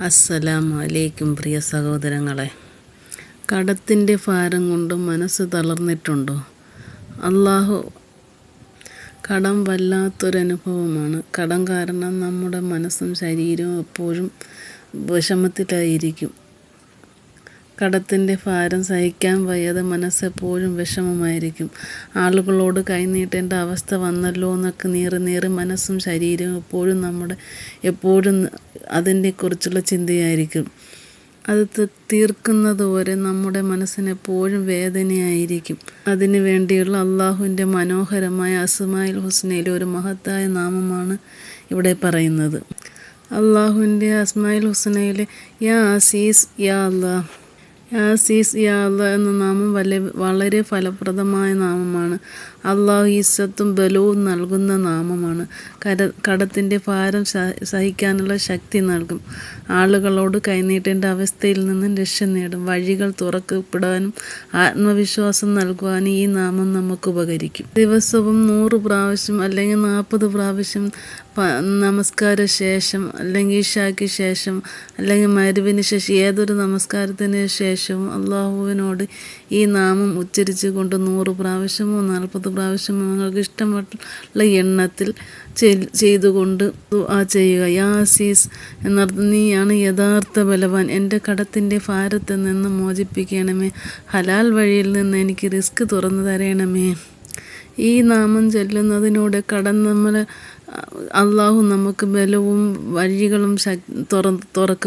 അസ്സലാമു അലൈക്കും പ്രിയ സഹോദരങ്ങളെ. കടത്തിന്റെ ഭാരം കൊണ്ട് മനസ്സ് തളർന്നിട്ടുണ്ടോ? അള്ളാഹു കടം വല്ലാത്തൊരനുഭവമാണ്. കടം കാരണം നമ്മുടെ മനസ്സും ശരീരവും എപ്പോഴും വിഷമത്തിലായിരിക്കും. കടത്തിന്റെ ഭാരം സഹിക്കാൻ വയ്യാതെ മനസ്സെപ്പോഴും വിഷമമായിരിക്കും. ആളുകളോട് കൈനീട്ടേണ്ട അവസ്ഥ വന്നല്ലോ എന്നൊക്കെ നീറി നീറി മനസ്സും ശരീരവും എപ്പോഴും നമ്മുടെ എപ്പോഴും അതിനെക്കുറിച്ചുള്ള ചിന്തയായിരിക്കും. അത് തീർക്കുന്നത് വരെ നമ്മുടെ മനസ്സിനെപ്പോഴും വേദനയായിരിക്കും. അതിനു വേണ്ടിയുള്ള അള്ളാഹുവിന്റെ മനോഹരമായ അസുമായിൽ ഹുസ്നയിലെ ഒരു മഹത്തായ നാമമാണ് ഇവിടെ പറയുന്നത്. അള്ളാഹുവിന്റെ അസ്മായിൽ ഹുസ്നയിലെ യാ അസീസ് യാ അള്ളാഹ് യാസീസ് യാ എന്ന നാമം വല വളരെ ഫലപ്രദമായ നാമമാണ്. അള്ളാഹു ഈസത്തും ബലവും നൽകുന്ന നാമമാണ്. കര കടത്തിന്റെ ഭാരം സഹിക്കാനുള്ള ശക്തി നൽകും. ആളുകളോട് കൈനീട്ടേണ്ട അവസ്ഥയിൽ നിന്നും രക്ഷ നേടും. വഴികൾ തുറക്കപ്പെടാനും ആത്മവിശ്വാസം നൽകുവാനും ഈ നാമം നമുക്ക് ഉപകരിക്കും. ദിവസവും നൂറ് പ്രാവശ്യം അല്ലെങ്കിൽ നാൽപ്പത് പ്രാവശ്യം നമസ്കാര ശേഷം അല്ലെങ്കിൽ ഇഷാക്ക് ശേഷം അല്ലെങ്കിൽ മരുവിന് ശേഷം ഏതൊരു നമസ്കാരത്തിന് ശേഷവും അള്ളാഹുവിനോട് ഈ നാമം ഉച്ചരിച്ചു കൊണ്ട് നൂറ് പ്രാവശ്യമോ നാൽപ്പത് പ്രാവശ്യമോ നിങ്ങൾക്ക് ഇഷ്ടമുള്ള എണ്ണത്തിൽ ചെയ്തുകൊണ്ട് ആ ചെയ്യുക. യാസീസ് എന്നർത്ഥം നീയാണ് യഥാർത്ഥ ബലവാൻ. എന്റെ കടത്തിന്റെ ഭാരത്തിൽ നിന്ന് മോചിപ്പിക്കണമേ. ഹലാൽ വഴിയിൽ നിന്ന് എനിക്ക് റിസ്ക് തുറന്നു തരണമേ. ഈ നാമം ചൊല്ലുന്നതിനൂടെ കടം നമ്മൾ അള്ളാഹു നമുക്ക് ബലവും വഴികളും തുറ തുറക്ക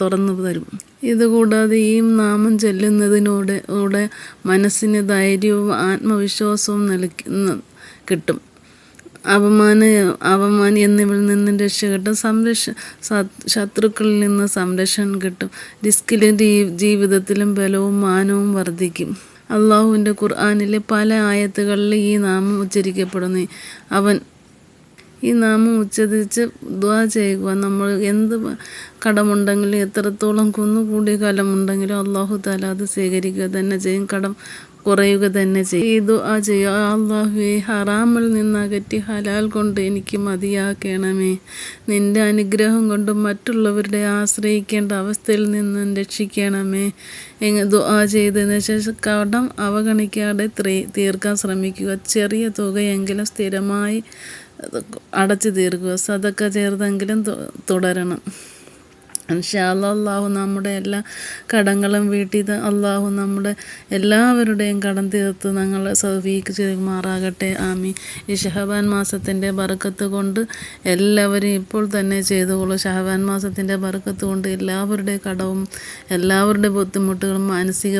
തുറന്നു തരും. ഇതുകൂടാതെ ഈ നാമം ചൊല്ലുന്നതിനോട് കൂടെ മനസ്സിന് ധൈര്യവും ആത്മവിശ്വാസവും നൽകി കിട്ടും. അപമാന അപമാനം എന്നിവയിൽ നിന്നും രക്ഷ കിട്ടും. സംരക്ഷ ശത്രുക്കളിൽ നിന്ന് സംരക്ഷണം കിട്ടും. റിസ്കിലും ജീവിതത്തിലും ബലവും മാനവും വർദ്ധിക്കും. അള്ളാഹുവിന്റെ ഖുർആാനിലെ പല ആയത്തുകളിൽ ഈ നാമം ഉച്ചരിക്കപ്പെടുന്നു. അവൻ ഈ നാമം ഉച്ചരിച്ച് ദ്വാ ചെയ്യുക. നമ്മൾ എന്ത് കടമുണ്ടെങ്കിലും എത്രത്തോളം കുന്നുകൂടിയ കലമുണ്ടെങ്കിലും അള്ളാഹു താല അത് സ്വീകരിക്കുക തന്നെ ചെയ്യും. കടം കുറയുക തന്നെ ചെയ്യും. ഈ ദുആ ചെയ്യുക. അള്ളാഹുവെ ഹറാമിൽ നിന്നകറ്റി ഹലാൽ കൊണ്ട് എനിക്ക് മതിയാക്കണമേ. നിന്റെ അനുഗ്രഹം കൊണ്ട് മറ്റുള്ളവരുടെ ആശ്രയിക്കേണ്ട അവസ്ഥയിൽ നിന്നും രക്ഷിക്കണമേ. എങ്ങ ദുആ ചെയ്തതിന് ശേഷം കടം അവഗണിക്കാതെ തീർക്കാൻ ശ്രമിക്കുക. ചെറിയ തുകയെങ്കിലും സ്ഥിരമായി അടച്ചു തീർക്കുക. സതൊക്കെ ചേർത്തെങ്കിലും തുടരണം. ഇൻഷാല്ല അള്ളാഹു നമ്മുടെ എല്ലാ കടങ്ങളും വീട്ടിൽ അള്ളാഹു നമ്മുടെ എല്ലാവരുടെയും കടം തീർത്ത് ഞങ്ങൾ സൗഫീക്ക് ചെയ്യുമാറാകട്ടെ ആമി ഈ ഷഹബാൻ മാസത്തിന്റെ ബറക്കത്ത് കൊണ്ട് എല്ലാവരും ഇപ്പോൾ തന്നെ ചെയ്തുകൊള്ളൂ. ഷഹബാൻ മാസത്തിന്റെ ബറക്കത്ത് കൊണ്ട് എല്ലാവരുടെയും കടവും എല്ലാവരുടെ ബുദ്ധിമുട്ടുകളും മാനസിക